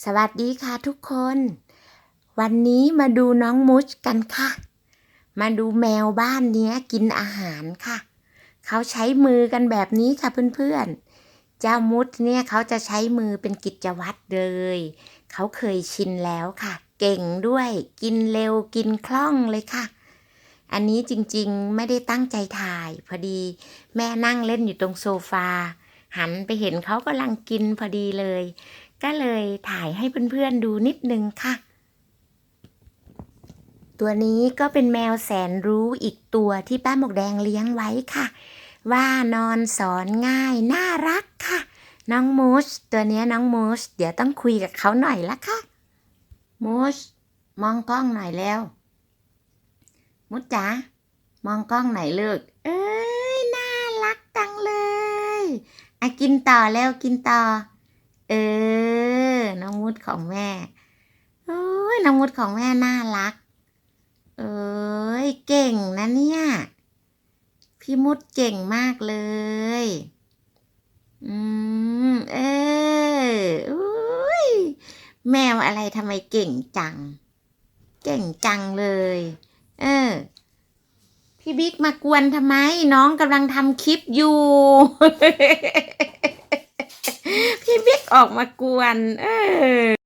สวัสดีค่ะทุกคน วันนี้มาดูน้องมุชกันค่ะ มาดูแมวบ้านเนี้ยกินอาหารค่ะ เขาใช้มือกันแบบนี้ค่ะเพื่อนๆ เจ้ามุชเนี่ยเขาจะใช้มือเป็นกิจวัตรเลย เขาเคยชินแล้วค่ะ เก่งด้วยกินเร็วกินคล่องเลยค่ะ อันนี้จริงๆไม่ได้ตั้งใจถ่าย พอดีแม่นั่งเล่นอยู่ตรงโซฟาหันไปเห็นเขากำลังกินพอดีเลย ก็เลยถ่ายให้เพื่อนๆดูนิดนึงค่ะ ตัวนี้ก็เป็นแมวแสนรู้อีกตัวที่ป้าหมวกแดงเลี้ยงไว้ค่ะ ว่านอนสอนง่ายน่ารักค่ะ น้องมูสตัวนี้น้องมูสเดี๋ยวต้องคุยกับเขาหน่อยละค่ะมูสมองกล้องหน่อยแล้ว มุสจ๋ามองกล้องหน่อยลูกเอ้ยน่ารักจังเลยอะกินต่อแล้วกินต่อ เออ น้องมุดของแม่โอ้ยน้องมุดของแม่น่ารัก เอ้ยเก่งนะเนี่ย พี่มุดเก่งมากเลย อืม เอออุ้ยแมวอะไรทำไมเก่งจัง เก่งจังเลย เออ พี่บิ๊กมากวนทำไม น้องกำลังทำคลิปอยู่ ออกมากวน เออ